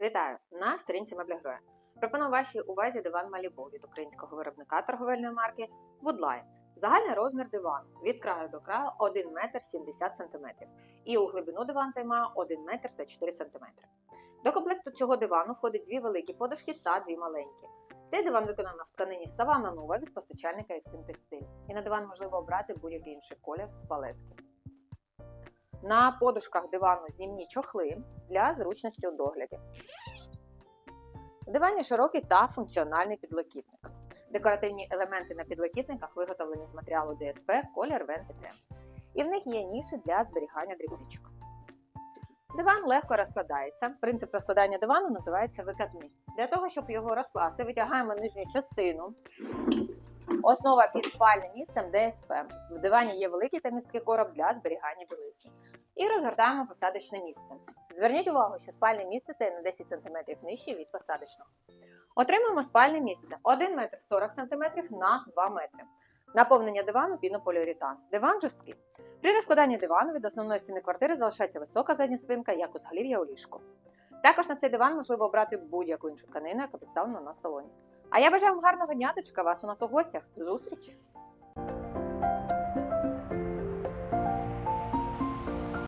Вітаю! На сторінці мебля Героя. Пропоную вашій увазі диван Малібу від українського виробника торговельної марки Woodline. Загальний розмір дивану від краю до краю 1 метр 70 см. І у глибину диван займає 1 метр та 4 см. До комплекту цього дивану входить дві великі подушки та дві маленькі. Цей диван виконано в тканині Савана Нова від постачальника Ексим Текстиль. І на диван можливо обрати будь-який інший колір з палетки. На подушках дивану знімні чохли для зручності у догляді. У дивані широкий та функціональний підлокітник. Декоративні елементи на підлокітниках виготовлені з матеріалу ДСП колір Вентите. І в них є ніші для зберігання дрібничок. Диван легко розкладається. Принцип розкладання дивану називається викатний. Для того, щоб його розкласти, витягаємо нижню частину. Основа під спальним місцем ДСП. В дивані є великий та місткий короб для зберігання білизни. І розгортаємо посадочне місце. Зверніть увагу, що спальне місце це на 10 см нижче від посадочного. Отримаємо спальне місце 1 метр 40 см на 2 метри. Наповнення дивану пінополіуретан. Диван жорсткий. При розкладанні дивану від основної стіни квартири залишається висока задня спинка, як у зголів'я у ліжку. Також на цей диван можливо обрати будь-яку іншу тканину, яка представлена на салоні. А я бажаю вам гарного дня та вас у нас у гостях. До зустрічі!